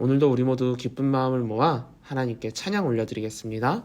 오늘도 우리 모두 기쁜 마음을 모아 하나님께 찬양 올려드리겠습니다.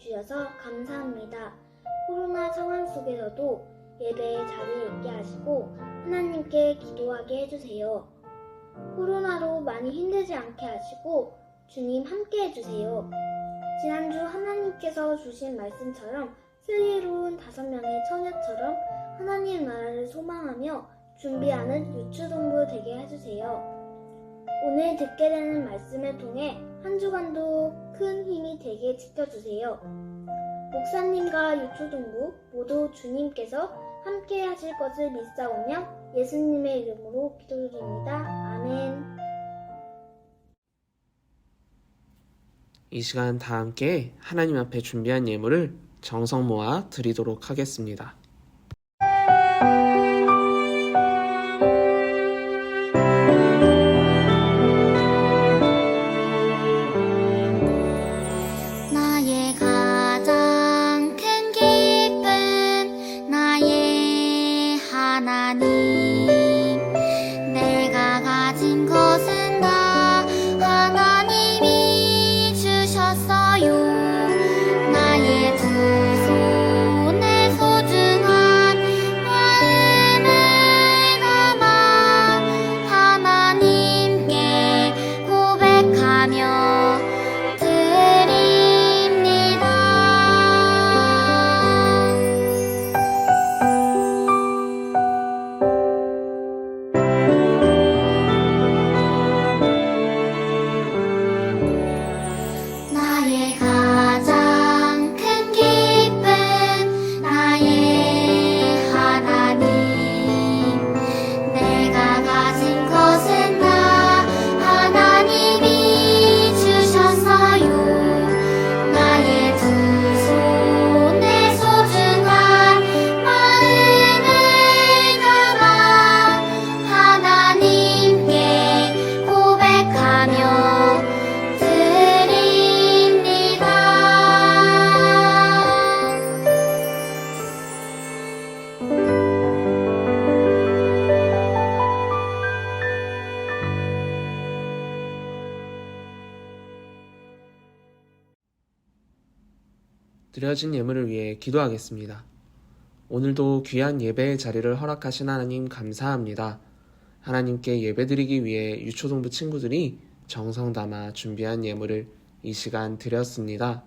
주셔서 감사합니다. 코로나 상황 속에서도 예배에 자리 있게 하시고 하나님께 기도하게 해주세요. 코로나로 많이 힘들지 않게 하시고 주님 함께 해주세요. 지난주 하나님께서 주신 말씀처럼 슬기로운 다섯 명의 처녀처럼 하나님 나라를 소망하며 준비하는 유추동부 되게 해주세요. 오늘 듣게 되는 말씀을 통해 한 주간도 큰 힘이 되게 지켜주세요. 목사님과 유초동부 모두 주님께서 함께 하실 것을 믿사오며 예수님의 이름으로 기도드립니다. 아멘. 이 시간 다 함께 하나님 앞에 준비한 예물을 정성 모아 드리도록 하겠습니다. 드려진 예물을 위해 기도하겠습니다. 오늘도 귀한 예배의 자리를 허락하신 하나님 감사합니다. 하나님께 예배드리기 위해 유초동부 친구들이 정성 담아 준비한 예물을 이 시간 드렸습니다.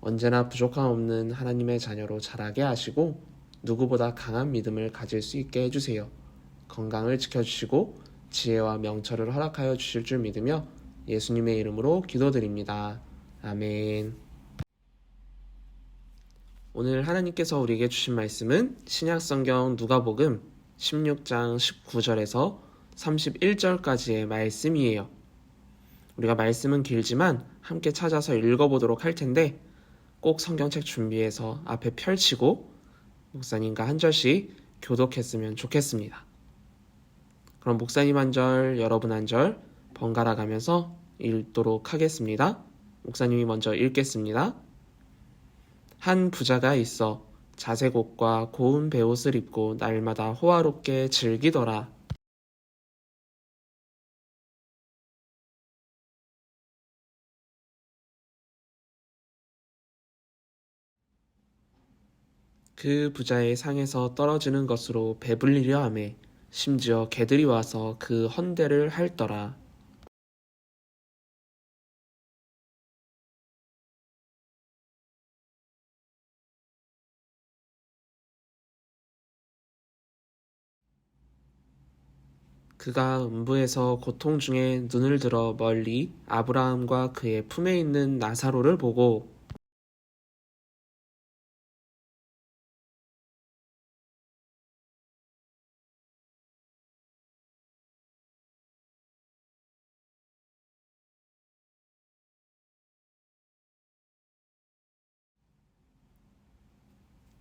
언제나 부족함 없는 하나님의 자녀로 자라게 하시고 누구보다 강한 믿음을 가질 수 있게 해주세요. 건강을 지켜주시고 지혜와 명철을 허락하여 주실 줄 믿으며 예수님의 이름으로 기도드립니다. 아멘. 오늘 하나님께서 우리에게 주신 말씀은 신약성경 누가복음 16장 19절에서 31절까지의 말씀이에요. 우리가 말씀은 길지만 함께 찾아서 읽어보도록 할 텐데 꼭 성경책 준비해서 앞에 펼치고 목사님과 한 절씩 교독했으면 좋겠습니다. 그럼 목사님 한 절, 여러분 한 절 번갈아 가면서 읽도록 하겠습니다. 목사님이 먼저 읽겠습니다. 한 부자가 있어 자색 옷과 고운 베옷을 입고 날마다 호화롭게 즐기더라. 그 부자의 상에서 떨어지는 것으로 배불리려 하매 심지어 개들이 와서 그 헌대를 핥더라. 그가 음부에서 고통 중에 눈을 들어 멀리 아브라함과 그의 품에 있는 나사로를 보고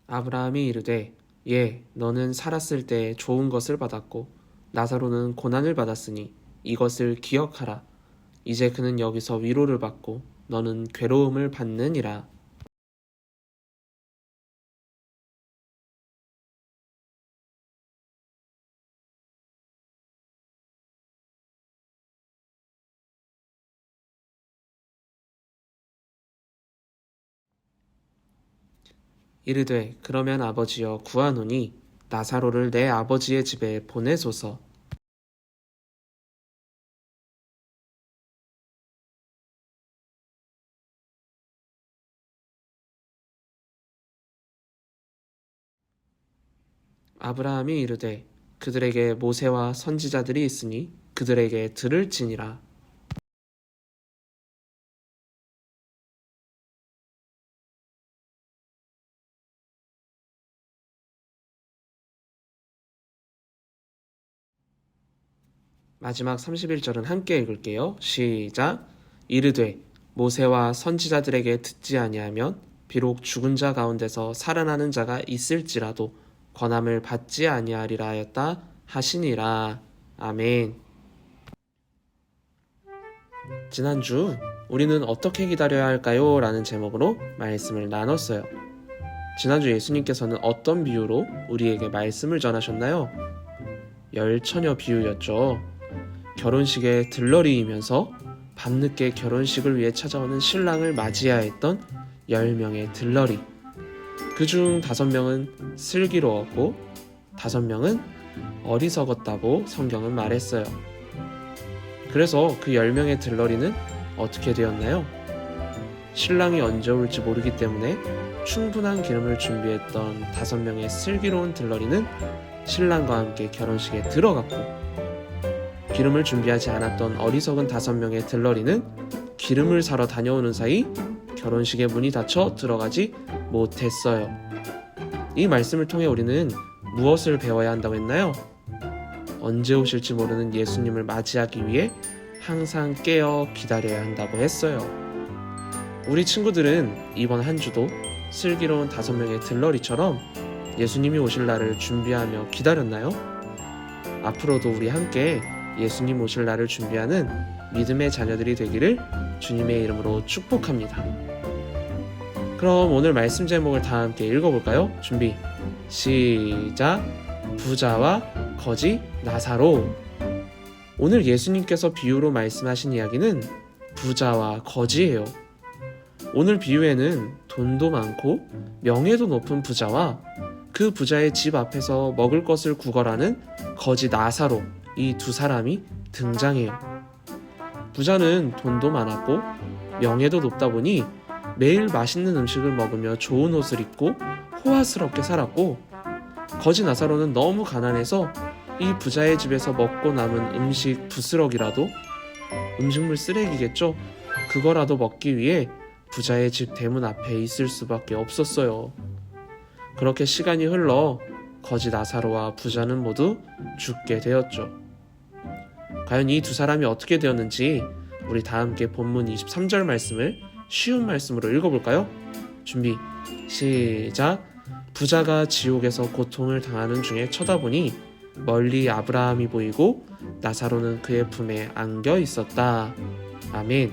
아브라함이 이르되 예 너는 살았을 때 좋은 것을 받았고 나사로는 고난을 받았으니 이것을 기억하라. 이제 그는 여기서 위로를 받고 너는 괴로움을 받느니라. 이르되 그러면 아버지여 구하노니 나사로를 내 아버지의 집에 보내소서. 아브라함이 이르되 그들에게 모세와 선지자들이 있으니 그들에게 들을지니라. 마지막 31절은 함께 읽을게요. 시작. 이르되 모세와 선지자들에게 듣지 아니하면 비록 죽은 자 가운데서 살아나는 자가 있을지라도 권함을 받지 아니하리라 하였다 하시니라. 아멘. 지난주 우리는 어떻게 기다려야 할까요? 라는 제목으로 말씀을 나눴어요. 지난주 예수님께서는 어떤 비유로 우리에게 말씀을 전하셨나요? 열처녀 비유였죠. 결혼식에 들러리이면서 밤늦게 결혼식을 위해 찾아오는 신랑을 맞이해야 했던 10명의 들러리. 그중 5명은 슬기로웠고 5명은 어리석었다고 성경은 말했어요. 그래서 그 10명의 들러리는 어떻게 되었나요? 신랑이 언제 올지 모르기 때문에 충분한 기름을 준비했던 5명의 슬기로운 들러리는 신랑과 함께 결혼식에 들어갔고 기름을 준비하지 않았던 어리석은 다섯 명의 들러리는 기름을 사러 다녀오는 사이 결혼식의 문이 닫혀 들어가지 못했어요. 이 말씀을 통해 우리는 무엇을 배워야 한다고 했나요? 언제 오실지 모르는 예수님을 맞이하기 위해 항상 깨어 기다려야 한다고 했어요. 우리 친구들은 이번 한 주도 슬기로운 다섯 명의 들러리처럼 예수님이 오실 날을 준비하며 기다렸나요? 앞으로도 우리 함께 예수님 오실 날을 준비하는 믿음의 자녀들이 되기를 주님의 이름으로 축복합니다. 그럼 오늘 말씀 제목을 다 함께 읽어볼까요? 준비 시작 부자와 거지 나사로 오늘 예수님께서 비유로 말씀하신 이야기는 부자와 거지예요. 오늘 비유에는 돈도 많고 명예도 높은 부자와 그 부자의 집 앞에서 먹을 것을 구걸하는 거지 나사로 이 두 사람이 등장해요. 부자는 돈도 많았고 명예도 높다 보니 매일 맛있는 음식을 먹으며 좋은 옷을 입고 호화스럽게 살았고 거지 나사로는 너무 가난해서 이 부자의 집에서 먹고 남은 음식 부스럭이라도 음식물 쓰레기겠죠? 그거라도 먹기 위해 부자의 집 대문 앞에 있을 수밖에 없었어요. 그렇게 시간이 흘러 거지 나사로와 부자는 모두 죽게 되었죠. 과연 이 두 사람이 어떻게 되었는지 우리 다 함께 본문 23절 말씀을 쉬운 말씀으로 읽어볼까요? 준비 시작 부자가 지옥에서 고통을 당하는 중에 쳐다보니 멀리 아브라함이 보이고 나사로는 그의 품에 안겨 있었다. 아멘.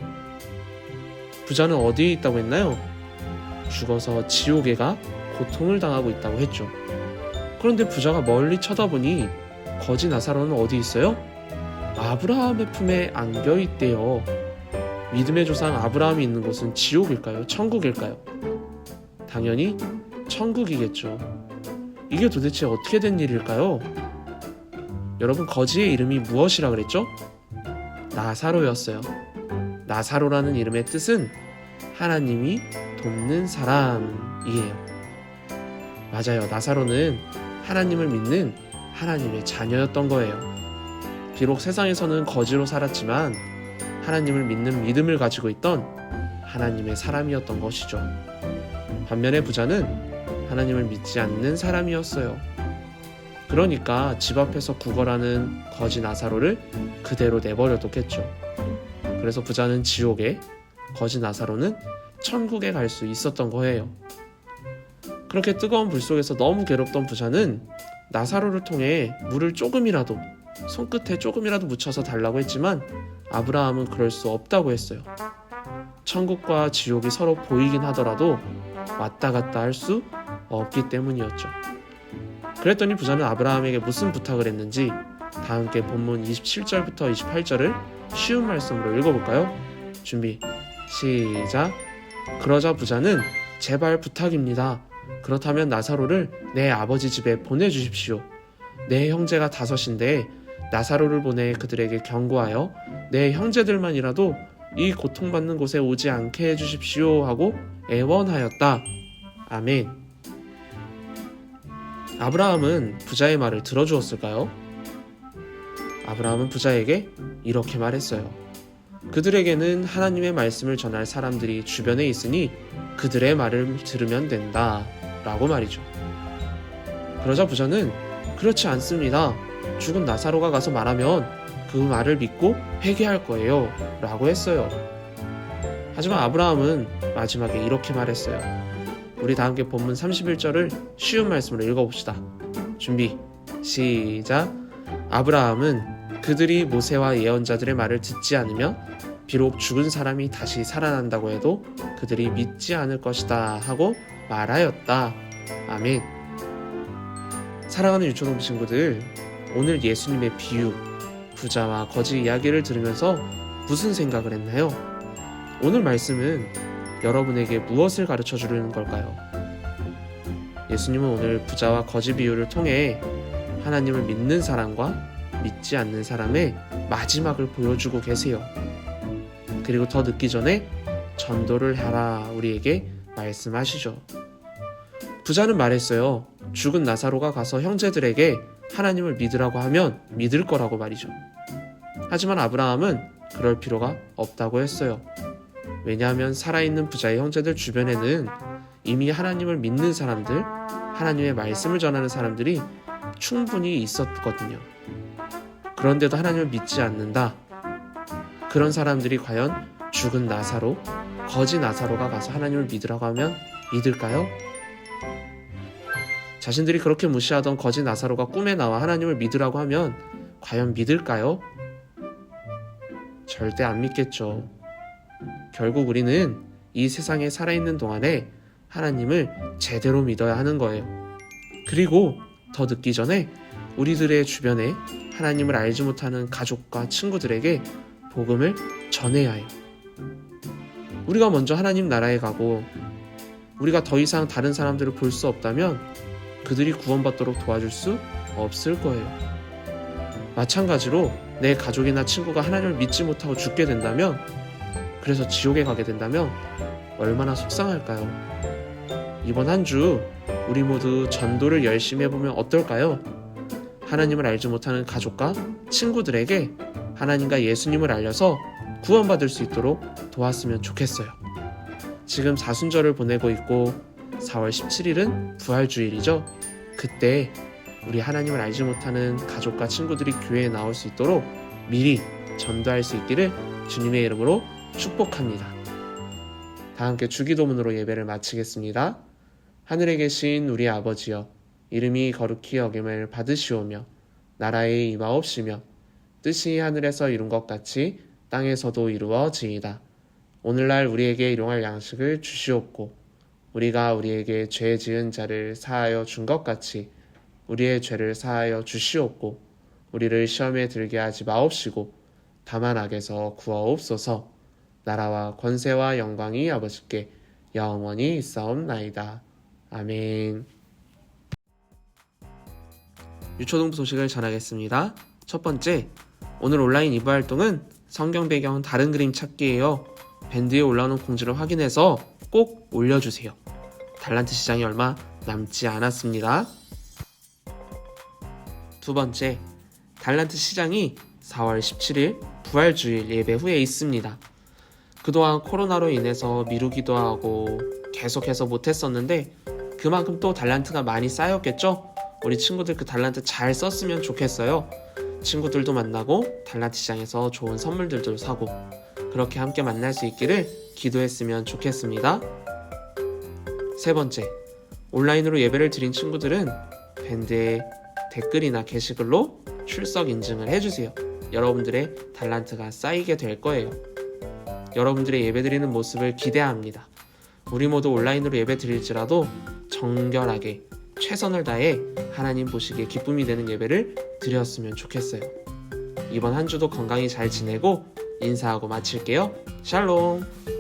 부자는 어디에 있다고 했나요? 죽어서 지옥에가 고통을 당하고 있다고 했죠. 그런데 부자가 멀리 쳐다보니 거지 나사로는 어디 있어요? 아브라함의 품에 안겨 있대요. 믿음의 조상 아브라함이 있는 곳은 지옥일까요? 천국일까요? 당연히 천국이겠죠. 이게 도대체 어떻게 된 일일까요? 여러분 거지의 이름이 무엇이라 그랬죠? 나사로였어요. 나사로라는 이름의 뜻은 하나님이 돕는 사람이에요. 맞아요. 나사로는 하나님을 믿는 하나님의 자녀였던 거예요. 비록 세상에서는 거지로 살았지만 하나님을 믿는 믿음을 가지고 있던 하나님의 사람이었던 것이죠. 반면에 부자는 하나님을 믿지 않는 사람이었어요. 그러니까 집 앞에서 구걸하는 거지 나사로를 그대로 내버려 뒀겠죠. 그래서 부자는 지옥에, 거지 나사로는 천국에 갈 수 있었던 거예요. 그렇게 뜨거운 불 속에서 너무 괴롭던 부자는 나사로를 통해 물을 조금이라도 손끝에 조금이라도 묻혀서 달라고 했지만 아브라함은 그럴 수 없다고 했어요. 천국과 지옥이 서로 보이긴 하더라도 왔다 갔다 할 수 없기 때문이었죠. 그랬더니 부자는 아브라함에게 무슨 부탁을 했는지 다 함께 본문 27절부터 28절을 쉬운 말씀으로 읽어볼까요? 준비 시작. 그러자 부자는 제발 부탁입니다. 그렇다면 나사로를 내 아버지 집에 보내주십시오. 내 형제가 다섯인데 나사로를 보내 그들에게 경고하여 내 형제들만이라도 이 고통받는 곳에 오지 않게 해주십시오 하고 애원하였다. 아멘. 아브라함은 부자의 말을 들어주었을까요? 아브라함은 부자에게 이렇게 말했어요. 그들에게는 하나님의 말씀을 전할 사람들이 주변에 있으니 그들의 말을 들으면 된다. 라고 말이죠. 그러자 부자는 그렇지 않습니다. 죽은 나사로가 가서 말하면 그 말을 믿고 회개할 거예요. 라고 했어요. 하지만 아브라함은 마지막에 이렇게 말했어요. 우리 다 함께 본문 31절을 쉬운 말씀으로 읽어봅시다. 준비, 시작. 아브라함은 그들이 모세와 예언자들의 말을 듣지 않으며 비록 죽은 사람이 다시 살아난다고 해도 그들이 믿지 않을 것이다 하고 말하였다. 아멘. 사랑하는 유초동 친구들, 오늘 예수님의 비유, 부자와 거지 이야기를 들으면서 무슨 생각을 했나요? 오늘 말씀은 여러분에게 무엇을 가르쳐 주려는 걸까요? 예수님은 오늘 부자와 거지 비유를 통해 하나님을 믿는 사람과 믿지 않는 사람의 마지막을 보여주고 계세요. 그리고 더 늦기 전에 전도를 하라 우리에게 말씀하시죠. 부자는 말했어요. 죽은 나사로가 가서 형제들에게 하나님을 믿으라고 하면 믿을 거라고 말이죠. 하지만 아브라함은 그럴 필요가 없다고 했어요. 왜냐하면 살아있는 부자의 형제들 주변에는 이미 하나님을 믿는 사람들, 하나님의 말씀을 전하는 사람들이 충분히 있었거든요. 그런데도 하나님을 믿지 않는다. 그런 사람들이 과연 죽은 나사로, 거지 나사로가 가서 하나님을 믿으라고 하면 믿을까요? 자신들이 그렇게 무시하던 거지 나사로가 꿈에 나와 하나님을 믿으라고 하면 과연 믿을까요? 절대 안 믿겠죠. 결국 우리는 이 세상에 살아있는 동안에 하나님을 제대로 믿어야 하는 거예요. 그리고 더 늦기 전에 우리들의 주변에 하나님을 알지 못하는 가족과 친구들에게 복음을 전해야 해요. 우리가 먼저 하나님 나라에 가고 우리가 더 이상 다른 사람들을 볼 수 없다면 그들이 구원받도록 도와줄 수 없을 거예요. 마찬가지로 내 가족이나 친구가 하나님을 믿지 못하고 죽게 된다면 그래서 지옥에 가게 된다면 얼마나 속상할까요? 이번 한 주 우리 모두 전도를 열심히 해보면 어떨까요? 하나님을 알지 못하는 가족과 친구들에게 하나님과 예수님을 알려서 구원받을 수 있도록 도왔으면 좋겠어요. 지금 사순절을 보내고 있고 4월 17일은 부활주일이죠. 그때 우리 하나님을 알지 못하는 가족과 친구들이 교회에 나올 수 있도록 미리 전도할 수 있기를 주님의 이름으로 축복합니다. 다 함께 주기도문으로 예배를 마치겠습니다. 하늘에 계신 우리 아버지여 이름이 거룩히 여김을 받으시오며 나라의 임하옵시며 뜻이 하늘에서 이룬 것 같이 땅에서도 이루어지이다. 오늘날 우리에게 일용할 양식을 주시옵고 우리가 우리에게 죄 지은 자를 사하여 준 것 같이 우리의 죄를 사하여 주시옵고 우리를 시험에 들게 하지 마옵시고 다만 악에서 구하옵소서 나라와 권세와 영광이 아버지께 영원히 있사옵나이다. 아멘. 유초동부 소식을 전하겠습니다. 첫 번째, 오늘 온라인 이부 활동은 성경 배경 다른 그림 찾기예요. 밴드에 올라오는 공지를 확인해서 꼭 올려주세요. 달란트 시장이 얼마 남지 않았습니다. 두 번째, 달란트 시장이 4월 17일 부활주일 예배 후에 있습니다. 그동안 코로나로 인해서 미루기도 하고 계속해서 못했었는데 그만큼 또 달란트가 많이 쌓였겠죠? 우리 친구들 그 달란트 잘 썼으면 좋겠어요. 친구들도 만나고 달란트 시장에서 좋은 선물들도 사고 그렇게 함께 만날 수 있기를 기도했으면 좋겠습니다. 세 번째, 온라인으로 예배를 드린 친구들은 밴드에 댓글이나 게시글로 출석 인증을 해주세요. 여러분들의 달란트가 쌓이게 될 거예요. 여러분들의 예배 드리는 모습을 기대합니다. 우리 모두 온라인으로 예배 드릴지라도 정결하게 최선을 다해 하나님 보시기에 기쁨이 되는 예배를 드렸으면 좋겠어요. 이번 한 주도 건강히 잘 지내고 인사하고 마칠게요. 샬롬.